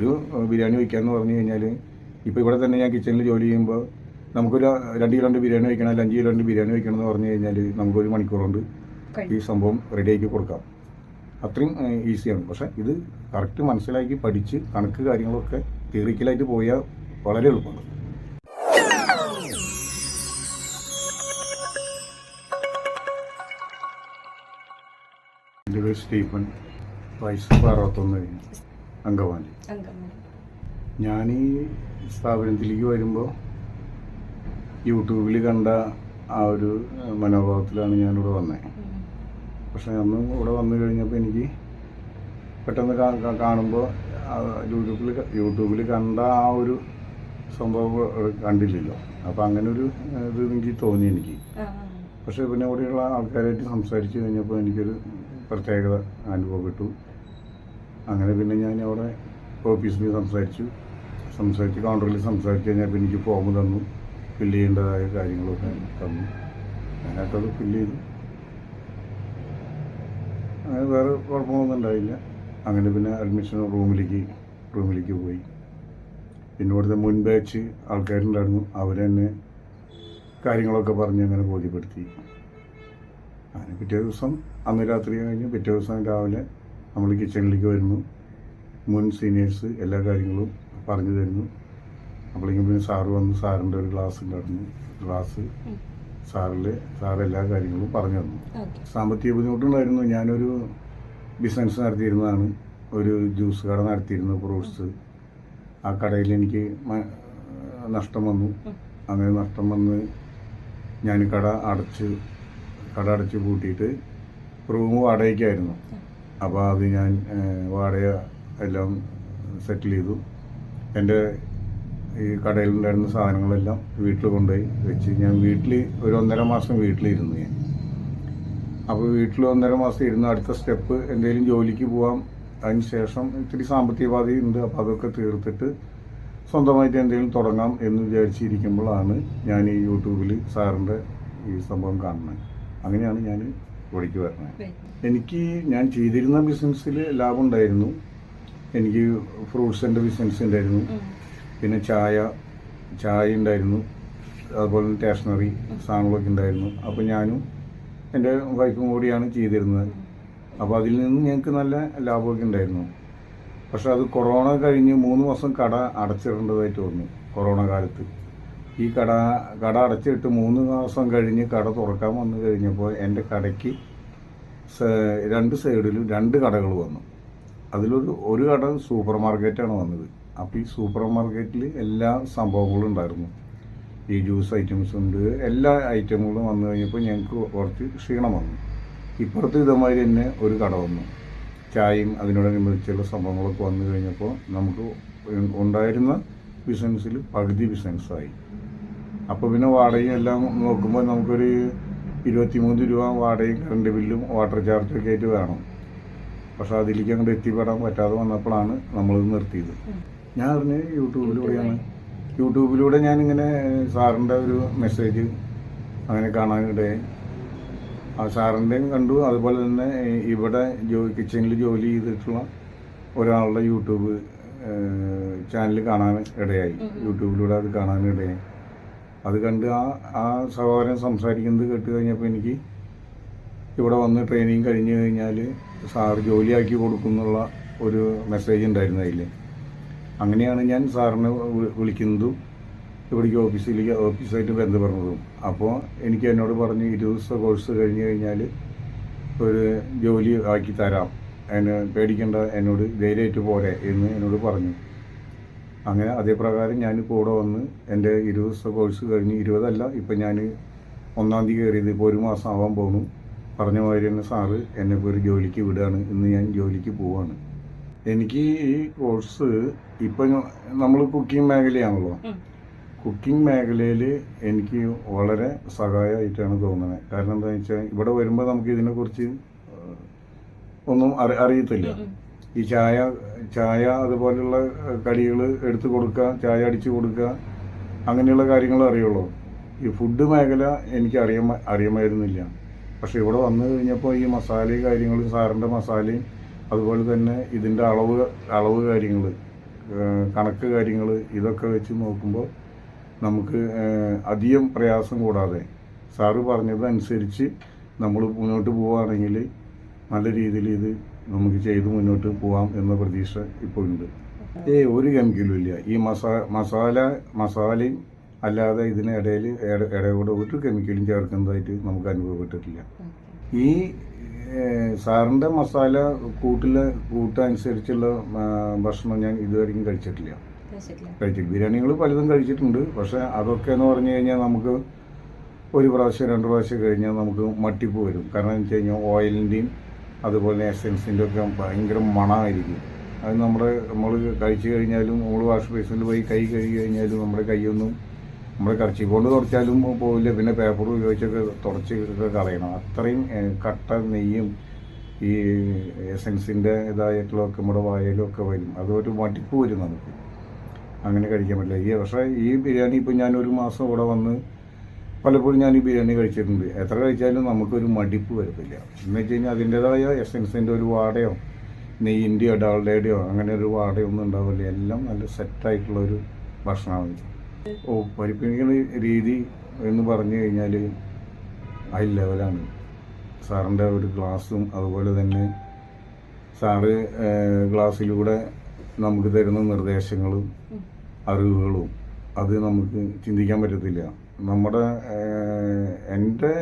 ഒരു ബിരിയാണി വയ്ക്കാന്ന് പറഞ്ഞു കഴിഞ്ഞാൽ ഇപ്പോൾ ഇവിടെ തന്നെ ഞാൻ കിച്ചണിൽ ജോലി ചെയ്യുമ്പോൾ നമുക്കൊരു രണ്ട് കിലോന്റെ ബിരിയാണി വയ്ക്കണം അല്ലെങ്കിൽ അഞ്ച് കിലോന്റെ ബിരിയാണി വയ്ക്കണം എന്ന് പറഞ്ഞു കഴിഞ്ഞാൽ നമുക്കൊരു മണിക്കൂർ കൊണ്ട് ഈ സംഭവം റെഡിയാക്കി കൊടുക്കാം. അത്രയും ഈസിയാണ്. പക്ഷേ ഇത് കറക്റ്റ് മനസ്സിലാക്കി പഠിച്ച് കണക്ക് കാര്യങ്ങളൊക്കെ തിയറിക്കലായിട്ട് പോയാൽ വളരെ എളുപ്പമാണ്. എന്റെ പേര് സ്റ്റീഫൻ വയസ്സ് അറുപത്തൊന്ന് കഴിഞ്ഞു. അങ്കമാലി ഞാൻ ഈ സ്ഥാപനത്തിലേക്ക് വരുമ്പോൾ യൂട്യൂബിൽ കണ്ട ആ ഒരു മനോഭാവത്തിലാണ് ഞാനിവിടെ വന്നത് പക്ഷേ അന്ന് ഇവിടെ വന്നു കഴിഞ്ഞപ്പോൾ എനിക്ക് പെട്ടെന്ന് കാണുമ്പോൾ യൂട്യൂബിൽ യൂട്യൂബിൽ കണ്ട ആ ഒരു സംഭവം കണ്ടില്ലല്ലോ. അപ്പം അങ്ങനെ ഒരു ഇത് എനിക്ക് തോന്നി എനിക്ക്. പക്ഷേ പിന്നെ ഇവിടെയുള്ള ആൾക്കാരായിട്ട് സംസാരിച്ച് കഴിഞ്ഞപ്പോൾ എനിക്കൊരു പ്രത്യേകത അനുഭവപ്പെട്ടു അങ്ങനെ പിന്നെ ഞാൻ അവിടെ ഓഫീസിൽ സംസാരിച്ചു. സംസാരിച്ച് കൗണ്ടറിൽ സംസാരിച്ച് പിന്നെ എനിക്ക് ഫോം തന്നു. ഫില്ല് ചെയ്യേണ്ടതായ കാര്യങ്ങളൊക്കെ തന്നു. അതിനകത്തത് ഫില്ല് ചെയ്തു. അങ്ങനെ വേറെ കുഴപ്പമൊന്നും ഉണ്ടായില്ല. അങ്ങനെ പിന്നെ അഡ്മിഷൻ റൂമിലേക്ക് റൂമിലേക്ക് പോയി. പിന്നെ ഇവിടുത്തെ മുൻ ബാച്ച് ആൾക്കാരുണ്ടായിരുന്നു. അവരെന്നെ കാര്യങ്ങളൊക്കെ പറഞ്ഞ് അങ്ങനെ ബോധ്യപ്പെടുത്തി. അങ്ങനെ പിറ്റേ ദിവസം അന്ന് രാത്രി കഴിഞ്ഞ് പിറ്റേ ദിവസം രാവിലെ നമ്മൾ കിച്ചണിലേക്ക് വരുന്നു. മുൻ സീനിയേഴ്സ് എല്ലാ കാര്യങ്ങളും പറഞ്ഞു തരുന്നു. അപ്പോഴേക്കും പിന്നെ സാറ് വന്ന് സാറിന്റെ ഒരു ക്ലാസ് ഉണ്ടായിരുന്നു. ക്ലാസ് സാറിൽ സാർ എല്ലാ കാര്യങ്ങളും പറഞ്ഞു തന്നു. സാമ്പത്തിക ബുദ്ധിമുട്ടുണ്ടായിരുന്നു ഞാനൊരു ബിസിനസ് നടത്തിയിരുന്നതാണ്. ഒരു ജ്യൂസ് കട നടത്തിയിരുന്നു ഫ്രൂട്ട്സ്. ആ കടയിൽ എനിക്ക് നഷ്ടം വന്നു. അങ്ങനെ നഷ്ടം വന്ന് ഞാൻ കട അടച്ച് കട അടച്ച് പൂട്ടിയിട്ട് റൂം വാടകയ്ക്കായിരുന്നു. അപ്പോൾ അത് ഞാൻ വാടക എല്ലാം സെറ്റിൽ ചെയ്തു. എന്റെ ഈ കടയിലുണ്ടായിരുന്ന സാധനങ്ങളെല്ലാം വീട്ടിൽ കൊണ്ടുപോയി വെച്ച്. ഞാൻ വീട്ടിൽ ഒരു ഒന്നര മാസം വീട്ടിലിരുന്നു ഞാൻ. അപ്പോൾ വീട്ടിൽ ഒന്നര മാസം ഇരുന്ന് അടുത്ത സ്റ്റെപ്പ് എന്തെങ്കിലും ജോലിക്ക് പോകാം അതിന് ശേഷം ഇത്തിരി സാമ്പത്തിക ബാധ്യത ഉണ്ട്. അപ്പോൾ അതൊക്കെ തീർത്തിട്ട് സ്വന്തമായിട്ട് എന്തെങ്കിലും തുടങ്ങാം എന്ന് വിചാരിച്ചിരിക്കുമ്പോഴാണ് ഞാൻ ഈ യൂട്യൂബിൽ സാറിന്റെ ഈ സംഭവം കാണുന്നത്. അങ്ങനെയാണ് ഞാൻ ഇവിടേക്ക് വരണേ എനിക്ക് ഞാൻ ചെയ്തിരുന്ന ബിസിനസ്സിൽ ലാഭം ഉണ്ടായിരുന്നു എനിക്ക് ഫ്രൂട്ട്സിന്റെ ബിസിനസ് ഉണ്ടായിരുന്നു. പിന്നെ ചായ ചായ ഉണ്ടായിരുന്നു. അതുപോലെ തന്നെ സ്റ്റേഷനറി സാധനങ്ങളൊക്കെ ഉണ്ടായിരുന്നു. അപ്പോൾ ഞാനും എന്റെ വൈഫും കൂടിയാണ് ചെയ്തിരുന്നത്. അപ്പോൾ അതിൽ നിന്ന് ഞങ്ങൾക്ക് നല്ല ലാഭമൊക്കെ ഉണ്ടായിരുന്നു. പക്ഷെ അത് കൊറോണ കഴിഞ്ഞ് മൂന്ന് മാസം കട അടച്ചിടേണ്ടതായിട്ട് വന്നു കൊറോണ കാലത്ത്. ഈ കട കട അടച്ചിട്ട് മൂന്ന് മാസം കഴിഞ്ഞ് കട തുറക്കാൻ വന്നു കഴിഞ്ഞപ്പോൾ എന്റെ കടയ്ക്ക് രണ്ട് സൈഡിലും രണ്ട് കടകൾ വന്നു. അതിലൊരു ഒരു കട സൂപ്പർ മാർക്കറ്റാണ് വന്നത്. അപ്പോൾ ഈ സൂപ്പർ മാർക്കറ്റിൽ എല്ലാ സംഭവങ്ങളും ഉണ്ടായിരുന്നു. ഈ ജ്യൂസ് ഐറ്റംസ് ഉണ്ട് എല്ലാ ഐറ്റങ്ങളും വന്നു കഴിഞ്ഞപ്പോൾ ഞങ്ങൾക്ക് കുറച്ച് ക്ഷീണം വന്നു. ഇപ്പുറത്ത് ഇതേമാതിരി തന്നെ ഒരു കട വന്നു. ചായയും അതിനോടനുബന്ധിച്ചുള്ള സംഭവങ്ങളൊക്കെ വന്നു കഴിഞ്ഞപ്പോൾ നമുക്ക് ഉണ്ടായിരുന്ന ബിസിനസ്സിൽ പകുതി ബിസിനസ്സായി അപ്പോൾ പിന്നെ വാടകയും എല്ലാം നോക്കുമ്പോൾ നമുക്കൊരു ഇരുപത്തിമൂന്ന് രൂപ വാടകയും കറണ്ട് ബില്ലും വാട്ടർ ചാർജും ഒക്കെ ആയിട്ട് വേണം. പക്ഷെ അതിലേക്ക് അങ്ങോട്ട് എത്തിപ്പെടാൻ പറ്റാതെ വന്നപ്പോഴാണ് നമ്മളിത് നിർത്തിയത്. ഞാൻ അറിഞ്ഞ് യൂട്യൂബിലൂടെയാണ്. യൂട്യൂബിലൂടെ ഞാനിങ്ങനെ സാറിന്റെ ഒരു മെസ്സേജ് അങ്ങനെ കാണാനിടയായി. ആ സാറിന്റെയും കണ്ടു. അതുപോലെ തന്നെ ഇവിടെ ജോ കിച്ചണിൽ ജോലി ചെയ്തിട്ടുള്ള ഒരാളുടെ യൂട്യൂബ് ചാനൽ കാണാൻ ഇടയായി. യൂട്യൂബിലൂടെ അത് കാണാൻ ഇടയായി. അത് കണ്ട് ആ ആ സഹോദരൻ സംസാരിക്കുന്നത് കേട്ട് കഴിഞ്ഞപ്പോൾ എനിക്ക് ഇവിടെ വന്ന് ട്രെയിനിങ് കഴിഞ്ഞ് കഴിഞ്ഞാൽ സാറ് ജോലിയാക്കി കൊടുക്കുന്നുള്ള ഒരു മെസ്സേജ് ഉണ്ടായിരുന്നു അതിൽ അങ്ങനെയാണ് ഞാൻ സാറിനെ വിളിക്കുന്നതും ഇവിടേക്ക് ഓഫീസിലേക്ക് ഓഫീസായിട്ട് ബന്ധപ്പെടുന്നതും. അപ്പോൾ എനിക്ക് എന്നോട് പറഞ്ഞ് ഇരുപത് ദിവസത്തെ കോഴ്സ് കഴിഞ്ഞ് കഴിഞ്ഞാൽ ഒരു ജോലി ആക്കി തരാം. എന്നെ പേടിക്കേണ്ട എന്നോട് ധൈര്യമായിട്ട് പോരെ എന്ന് എന്നോട് പറഞ്ഞു. അങ്ങനെ അതേപ്രകാരം ഞാൻ കൂടെ വന്ന് എന്റെ ഇരുപത് ദിവസത്തെ കോഴ്സ് കഴിഞ്ഞ് ഇരുപതല്ല ഇപ്പം ഞാൻ ഒന്നാം തീയതി കയറിയത് ഇപ്പോൾ ഒരു മാസം ആവാൻ പോകുന്നു പറഞ്ഞ മാതിരി തന്നെ സാറ് എന്നെ ഇപ്പോൾ ഒരു ജോലിക്ക് വിടുകയാണ് ഇന്ന് ഞാൻ ജോലിക്ക് പോവാണ്. എനിക്ക് ഈ കോഴ്സ് ഇപ്പം നമ്മൾ കുക്കിംഗ് മേഖലയാണല്ലോ. കുക്കിംഗ് മേഖലയിൽ എനിക്ക് വളരെ സഹായമായിട്ടാണ് തോന്നുന്നത്. കാരണം എന്താണെന്ന് വെച്ചാൽ ഇവിടെ വരുമ്പോൾ നമുക്ക് ഇതിനെക്കുറിച്ച് ഒന്നും അറി അറിയത്തില്ല. ഈ ചായ ചായ അതുപോലെയുള്ള കടികൾ എടുത്തു കൊടുക്കുക ചായ അടിച്ചു കൊടുക്കുക അങ്ങനെയുള്ള കാര്യങ്ങൾ അറിയുള്ളൂ. ഈ ഫുഡ് മേഖല എനിക്ക് അറിയ അറിയാമായിരുന്നില്ല. പക്ഷെ ഇവിടെ വന്നു കഴിഞ്ഞപ്പോൾ ഈ മസാലയും കാര്യങ്ങളും സാറിന്റെ മസാലയും അതുപോലെ തന്നെ ഇതിന്റെ അളവ് അളവ് കാര്യങ്ങൾ കണക്ക് കാര്യങ്ങൾ ഇതൊക്കെ വെച്ച് നോക്കുമ്പോൾ നമുക്ക് അധികം പ്രയാസം കൂടാതെ. സാറ് പറഞ്ഞതനുസരിച്ച് നമ്മൾ മുന്നോട്ട് പോവുകയാണെങ്കിൽ നല്ല രീതിയിൽ ഇത് നമുക്ക് ചെയ്ത് മുന്നോട്ട് പോവാം എന്ന പ്രതീക്ഷ ഇപ്പോൾ ഉണ്ട്. ഏ ഒരു കെമിക്കലും ഇല്ല. ഈ മസാല മസാല മസാലയും അല്ലാതെ ഇതിനിടയിൽ ഇടയോടെ ഒരു കെമിക്കലും ചേർക്കുന്നതായിട്ട് നമുക്ക് അനുഭവപ്പെട്ടിട്ടില്ല. ഈ സാറിന്റെ മസാല കൂട്ടിലെ കൂട്ടനുസരിച്ചുള്ള ഭക്ഷണം ഞാൻ ഇതുവരെയും കഴിച്ചിട്ടില്ല. കഴിച്ചിട്ടില്ല. കഴിച്ചിട്ട് ബിരിയാണികൾ പലതും കഴിച്ചിട്ടുണ്ട്. പക്ഷേ അതൊക്കെ എന്ന് പറഞ്ഞു കഴിഞ്ഞാൽ നമുക്ക് ഒരു പ്രാവശ്യം രണ്ട് പ്രാവശ്യം കഴിഞ്ഞാൽ നമുക്ക് മട്ടിപ്പ് വരും. കാരണം എന്ന് വെച്ച് കഴിഞ്ഞാൽ ഓയിലിന്റെയും അതുപോലെ എസെൻസിന്റെ ഒക്കെ ഭയങ്കര മണമായിരിക്കും. അത് നമ്മുടെ നമ്മൾ കഴിച്ചു കഴിഞ്ഞാലും നമ്മൾ വാഷ് ബേസിനിൽ പോയി കൈ കഴുകി കഴിഞ്ഞാലും നമ്മുടെ കൈയൊന്നും നമ്മൾ കറച്ചി കൊണ്ട് തുടച്ചാലും പോവില്ല. പിന്നെ പേപ്പർ ഉപയോഗിച്ചൊക്കെ തുടച്ച് കളയണം. അത്രയും കട്ട നെയ്യും ഈ എസെൻസിന്റെ ഇതായിട്ടുള്ളതൊക്കെ നമ്മുടെ വായയിലൊക്കെ വരും. അതൊരു മടുപ്പ് വരും നമുക്ക്. അങ്ങനെ കഴിക്കാൻ പറ്റില്ല. ഈ പക്ഷേ ഈ ബിരിയാണി ഇപ്പം ഞാനൊരു മാസം ഇവിടെ വന്ന് പലപ്പോഴും ഞാൻ ഈ ബിരിയാണി കഴിച്ചിട്ടുണ്ട്. എത്ര കഴിച്ചാലും നമുക്കൊരു മടിപ്പ് വരത്തില്ല. എന്ന് വെച്ച് കഴിഞ്ഞാൽ അതിന്റെതായ എസെൻസിന്റെ ഒരു വാടയോ നെയ്യിന്റെയോ ഡാളുടെയോ അങ്ങനെ ഒരു വാടയോ ഒന്നും ഉണ്ടാവില്ല. എല്ലാം നല്ല സെറ്റായിട്ടുള്ള ഒരു ഭക്ഷണമാണ്. ഓ പരിപ്പിക്കുന്ന രീതി എന്ന് പറഞ്ഞു കഴിഞ്ഞാൽ ഹൈ ലെവലാണ് സാറിന്റെ ഒരു ഗ്ലാസും അതുപോലെ തന്നെ സാറ് ഗ്ലാസ്സിലൂടെ നമുക്ക് തരുന്ന നിർദ്ദേശങ്ങളും അറിവുകളും അത് നമുക്ക് ചിന്തിക്കാൻ പറ്റത്തില്ല. നമ്മുടെ എന്റെ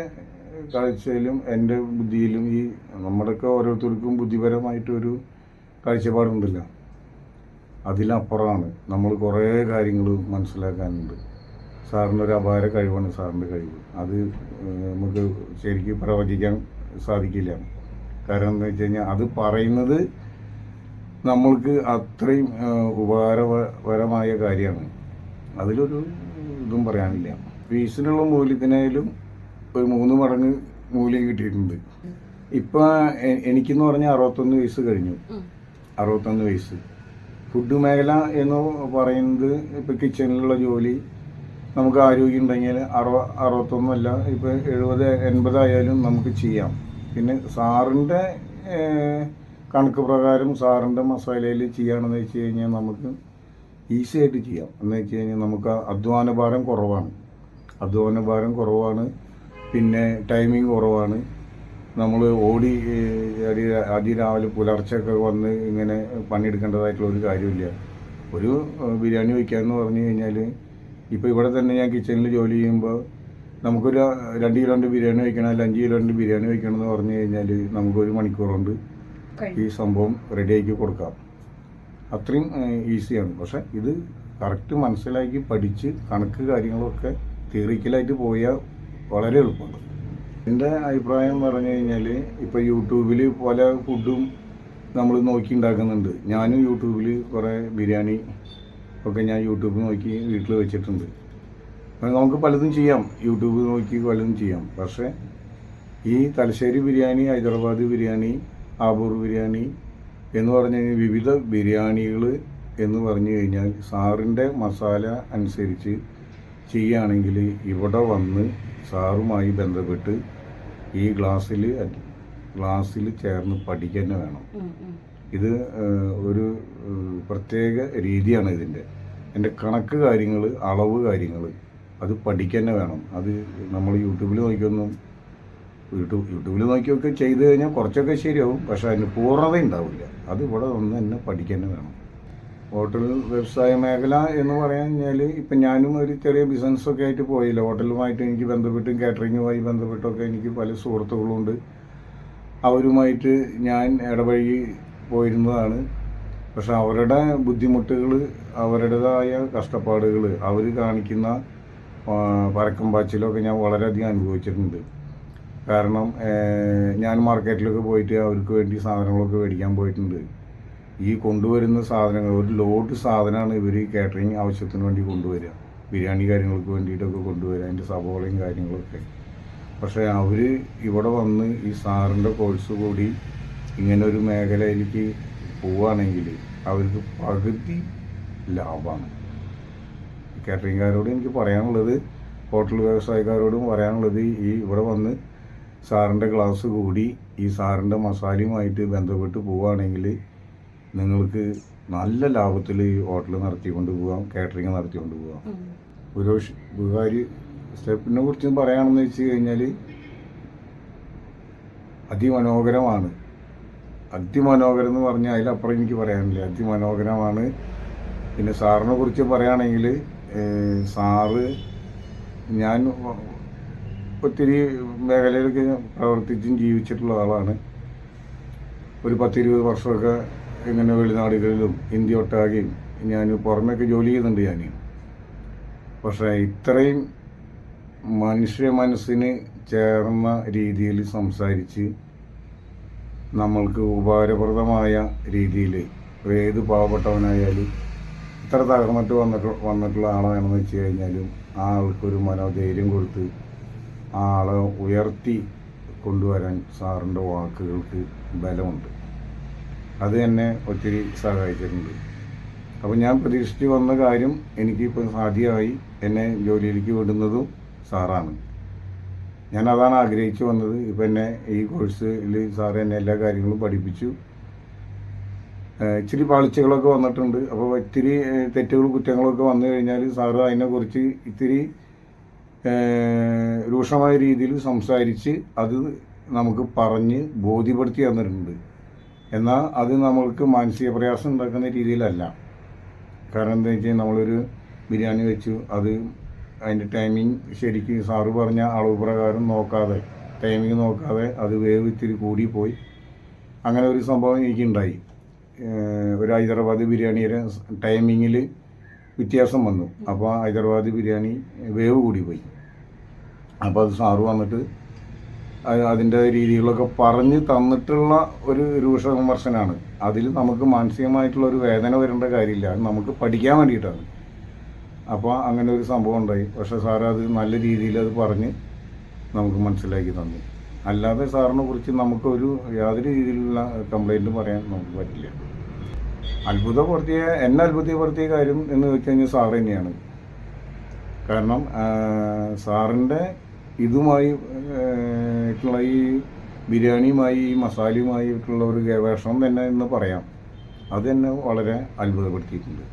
കാഴ്ചയിലും എന്റെ ബുദ്ധിയിലും ഈ നമ്മുടെയൊക്കെ ഓരോരുത്തർക്കും ബുദ്ധിപരമായിട്ടൊരു കാഴ്ചപ്പാടുണ്ടല്ലോ. അതിലപ്പുറമാണ് നമ്മൾ കുറേ കാര്യങ്ങൾ മനസ്സിലാക്കാനുണ്ട്. സാറിന്റെ ഒരു അപാര കഴിവാണ് സാറിന്റെ കഴിവ്. അത് നമുക്ക് ശരിക്കും പ്രവചിക്കാൻ സാധിക്കില്ല. കാരണം എന്താ വെച്ച് കഴിഞ്ഞാൽ അത് പറയുന്നത് നമ്മൾക്ക് അത്രയും ഉപകാരപരമായ കാര്യമാണ്. അതിലൊരു ഇതും പറയാനില്ല. ഫീസിനുള്ള മൂല്യത്തിനായാലും ഒരു മൂന്ന് മടങ്ങ് മൂല്യം കിട്ടിയിട്ടുണ്ട്. ഇപ്പൊ എനിക്കെന്ന് പറഞ്ഞാൽ അറുപത്തൊന്ന് വയസ്സ് കഴിഞ്ഞു. അറുപത്തൊന്ന് വയസ്സ്. ഫുഡ് മേഖല എന്ന് പറയുന്നത് ഇപ്പൊ കിച്ചണിലുള്ള ജോലി നമുക്ക് ആരോഗ്യം ഉണ്ടെങ്കിൽ അറുപ അറുപത്തൊന്നല്ല ഇപ്പൊ എഴുപത് എൺപതായാലും നമുക്ക് ചെയ്യാം. പിന്നെ സാറിന്റെ കണക്ക് പ്രകാരം സാറിന്റെ മസാലയിൽ ചെയ്യാണെന്ന് വെച്ച് കഴിഞ്ഞാൽ നമുക്ക് ഈസി ആയിട്ട് ചെയ്യാം. എന്ന് വെച്ച് കഴിഞ്ഞാൽ നമുക്ക് അധ്വാന ഭാരം കുറവാണ്. അധ്വാന ഭാരം കുറവാണ്. പിന്നെ ടൈമിംഗ് കുറവാണ്. നമ്മൾ ഓടി അതി അടി അതിരാവിലെ പുലർച്ചെയൊക്കെ വന്ന് ഇങ്ങനെ പണിയെടുക്കേണ്ടതായിട്ടുള്ള ഒരു കാര്യമില്ല. ഒരു ബിരിയാണി വയ്ക്കാമെന്ന് പറഞ്ഞു കഴിഞ്ഞാൽ ഇപ്പോൾ ഇവിടെ തന്നെ ഞാൻ കിച്ചണിൽ ജോലി ചെയ്യുമ്പോൾ നമുക്കൊരു രണ്ട് കിലോന്റെ ബിരിയാണി വയ്ക്കണം അല്ലെങ്കിൽ അഞ്ച് കിലോന്റെ ബിരിയാണി വയ്ക്കണം എന്ന് പറഞ്ഞു കഴിഞ്ഞാൽ നമുക്കൊരു മണിക്കൂർ കൊണ്ട് ഈ സംഭവം റെഡിയാക്കി കൊടുക്കാം. അത്രയും ഈസിയാണ് പക്ഷെ ഇത് കറക്റ്റ് മനസ്സിലാക്കി പഠിച്ച് കണക്ക് കാര്യങ്ങളൊക്കെ തിയറിക്കലായിട്ട് പോയാൽ വളരെ എളുപ്പമാണ്. എന്റെ അഭിപ്രായം പറഞ്ഞു കഴിഞ്ഞാൽ ഇപ്പോൾ യൂട്യൂബിൽ പല ഫുഡും നമ്മൾ നോക്കി ഉണ്ടാക്കുന്നുണ്ട്. ഞാനും യൂട്യൂബിൽ കുറേ ബിരിയാണി ഒക്കെ ഞാൻ യൂട്യൂബ് നോക്കി വീട്ടിൽ വെച്ചിട്ടുണ്ട്. നമുക്ക് പലതും ചെയ്യാം. യൂട്യൂബ് നോക്കി പലതും ചെയ്യാം. പക്ഷേ ഈ തലശ്ശേരി ബിരിയാണി ഹൈദരാബാദ് ബിരിയാണി ആബൂർ ബിരിയാണി എന്ന് പറഞ്ഞു കഴിഞ്ഞാൽ വിവിധ ബിരിയാണികൾ എന്ന് പറഞ്ഞു കഴിഞ്ഞാൽ സാറിന്റെ മസാല അനുസരിച്ച് ചെയ്യുകയാണെങ്കിൽ ഇവിടെ വന്ന് സാറുമായി ബന്ധപ്പെട്ട് ഈ ക്ലാസ്സിൽ ക്ലാസ്സിൽ ചേർന്ന് പഠിക്കുക തന്നെ വേണം. ഇത് ഒരു പ്രത്യേക രീതിയാണ് ഇതിന്റെ. എന്റെ കണക്ക് കാര്യങ്ങൾ അളവ് കാര്യങ്ങൾ അത് പഠിക്കുക തന്നെ വേണം. അത് നമ്മൾ യൂട്യൂബിൽ നോക്കിയൊന്നും യൂട്യൂബ് യൂട്യൂബിൽ നോക്കിയൊക്കെ ചെയ്ത് കഴിഞ്ഞാൽ കുറച്ചൊക്കെ ശരിയാവും. പക്ഷേ അതിന് പൂർണത ഉണ്ടാവില്ല അത് ഇവിടെ ഒന്ന് തന്നെ പഠിക്കുക തന്നെ വേണം. ഹോട്ടൽ വ്യവസായ മേഖല എന്ന് പറയാൻ കഴിഞ്ഞാൽ ഇപ്പം ഞാനും ഒരു ചെറിയ ബിസിനസ്സൊക്കെ ആയിട്ട് പോയില്ല. ഹോട്ടലുമായിട്ട് എനിക്ക് ബന്ധപ്പെട്ടും കാറ്ററിങ്ങുമായി ബന്ധപ്പെട്ടൊക്കെ എനിക്ക് പല സുഹൃത്തുക്കളുണ്ട്. അവരുമായിട്ട് ഞാൻ ഇടപഴകി പോയിരുന്നതാണ്. പക്ഷെ അവരുടെ ബുദ്ധിമുട്ടുകൾ അവരുടേതായ കഷ്ടപ്പാടുകൾ അവർ കാണിക്കുന്ന പരക്കം പാച്ചിലൊക്കെ ഞാൻ വളരെയധികം അനുഭവിച്ചിട്ടുണ്ട്. കാരണം ഞാൻ മാർക്കറ്റിലൊക്കെ പോയിട്ട് അവർക്ക് വേണ്ടി സാധനങ്ങളൊക്കെ മേടിക്കാൻ പോയിട്ടുണ്ട്. ഈ കൊണ്ടുവരുന്ന സാധനങ്ങൾ ഒരു ലോഡ് സാധനമാണ് ഇവർ ഈ കാറ്ററിങ് ആവശ്യത്തിന് വേണ്ടി കൊണ്ടുവരിക. ബിരിയാണി കാര്യങ്ങൾക്ക് വേണ്ടിയിട്ടൊക്കെ കൊണ്ടുവരിക അതിന്റെ സബോളയും കാര്യങ്ങളൊക്കെ. പക്ഷേ അവർ ഇവിടെ വന്ന് ഈ സാറിന്റെ കോഴ്സ് കൂടി ഇങ്ങനെ ഒരു മേഖലയിലേക്ക് പോവുകയാണെങ്കിൽ അവർക്ക് പകുതി ലാഭമാണ്. കാറ്ററിംഗുകാരോട് എനിക്ക് പറയാനുള്ളത് ഹോട്ടൽ വ്യവസായക്കാരോടും പറയാനുള്ളത് ഈ ഇവിടെ വന്ന് സാറിന്റെ ക്ലാസ് കൂടി ഈ സാറിന്റെ മസാലയുമായിട്ട് ബന്ധപ്പെട്ട് പോവുകയാണെങ്കിൽ നിങ്ങൾക്ക് നല്ല ലാഭത്തിൽ ഈ ഹോട്ടൽ നടത്തിക്കൊണ്ട് പോകാം കാറ്ററിംഗ് നടത്തിക്കൊണ്ട് പോകാം. ഒരു ഉപകാരി സ്റ്റെപ്പിനെ കുറിച്ച് പറയുകയാണെന്ന് വെച്ച് കഴിഞ്ഞാൽ അതിമനോഹരമാണ്. അതിമനോഹരം എന്ന് പറഞ്ഞാൽ അതിലപ്പുറം എനിക്ക് പറയാനില്ല. അതിമനോഹരമാണ്. പിന്നെ സാറിനെ കുറിച്ച് പറയുകയാണെങ്കിൽ സാറ് ഞാൻ ഒത്തിരി മേഖലയിലൊക്കെ പ്രവർത്തിച്ചും ജീവിച്ചിട്ടുള്ള ആളാണ്. ഒരു പത്തിരുപത് വർഷമൊക്കെ ഇങ്ങനെ വെളിനാടുകളിലും ഇന്ത്യ ഒട്ടാകെയും ഞാൻ പുറമേക്ക് ജോലി ചെയ്യുന്നുണ്ട് ഞാൻ പക്ഷേ ഇത്രയും മനുഷ്യ മനസ്സിന് ചേർന്ന രീതിയിൽ സംസാരിച്ച് നമ്മൾക്ക് ഉപകാരപ്രദമായ രീതിയിൽ ഏത് പാവപ്പെട്ടവനായാലും ഇത്ര തകർന്നിട്ട് വന്നിട്ട് വന്നിട്ടുള്ള ആളാണെന്ന് വെച്ച് കഴിഞ്ഞാലും ആ ആൾക്കൊരു മനോധൈര്യം കൊടുത്ത് ആളെ ഉയർത്തി കൊണ്ടുവരാൻ സാറിന്റെ വാക്കുകൾക്ക് ബലമുണ്ട്. അത് എന്നെ ഒത്തിരി സഹായിച്ചിട്ടുണ്ട്. അപ്പോൾ ഞാൻ പ്രതീക്ഷിച്ച് വന്ന കാര്യം എനിക്കിപ്പോൾ സാധ്യമായി എന്നെ ജോലിയിലേക്ക് വിടുന്നതും സാറാണ്. ഞാൻ അതാണ് ആഗ്രഹിച്ചു വന്നത്. ഇപ്പം എന്നെ ഈ കോഴ്സിൽ സാർ എന്നെ എല്ലാ കാര്യങ്ങളും പഠിപ്പിച്ചു. ഇച്ചിരി പാളിച്ചകളൊക്കെ വന്നിട്ടുണ്ട്. അപ്പോൾ ഇത്തിരി തെറ്റുകൾ കുറ്റങ്ങളൊക്കെ വന്നു കഴിഞ്ഞാൽ സാറ് അതിനെക്കുറിച്ച് ഇത്തിരി രൂക്ഷമായ രീതിയിൽ സംസാരിച്ച് അത് നമുക്ക് പറഞ്ഞ് ബോധ്യപ്പെടുത്തി തന്നിട്ടുണ്ട്. എന്നാൽ അത് നമ്മൾക്ക് മാനസിക പ്രയാസം ഉണ്ടാക്കുന്ന രീതിയിലല്ല. കാരണം എന്താ വെച്ചാൽ നമ്മളൊരു ബിരിയാണി വെച്ചു അത് അതിന്റെ ടൈമിംഗ് ശരിക്ക് സാറ് പറഞ്ഞ അളവ് പ്രകാരം നോക്കാതെ ടൈമിംഗ് നോക്കാതെ അത് വേവ് ഇത്തിരി കൂടിപ്പോയി അങ്ങനെ ഒരു സംഭവം എനിക്കുണ്ടായി. ഒരു ഹൈദരാബാദ് ബിരിയാണിയുടെ ടൈമിങ്ങിൽ വ്യത്യാസം വന്നു. അപ്പോൾ ഹൈദരാബാദ് ബിരിയാണി വേവ് കൂടിപ്പോയി അപ്പോൾ അത് സാറ് വന്നിട്ട് അതിന്റെ രീതികളൊക്കെ പറഞ്ഞ് തന്നിട്ടുള്ള ഒരു രൂക്ഷ വിമർശനമാണ്. അതിൽ നമുക്ക് മാനസികമായിട്ടുള്ള ഒരു വേദന വരേണ്ട കാര്യമില്ല. അത് നമുക്ക് പഠിക്കാൻ വേണ്ടിയിട്ടാണ്. അപ്പോൾ അങ്ങനെ ഒരു സംഭവം ഉണ്ടായി. പക്ഷെ സാർ അത് നല്ല രീതിയിൽ അത് പറഞ്ഞ് നമുക്ക് മനസ്സിലാക്കി തന്നു. അല്ലാതെ സാറിനെ കുറിച്ച് നമുക്കൊരു യാതൊരു രീതിയിലുള്ള കംപ്ലൈന്റും പറയാൻ നമുക്ക് പറ്റില്ല. അത്ഭുതപ്പെടുത്തിയ എന്നെ അത്ഭുതപ്പെടുത്തിയ കാര്യം എന്ന് വെച്ച് കഴിഞ്ഞാൽ സാറ് തന്നെയാണ്. കാരണം സാറിന്റെ ഇതുമായി ആയിട്ടുള്ള ഈ ബിരിയാണിയുമായി ഈ മസാലയുമായിട്ടുള്ള ഒരു ഗവേഷണം തന്നെ എന്ന് പറയാം. അത് വളരെ അത്ഭുതപ്പെടുത്തിയിട്ടുണ്ട്.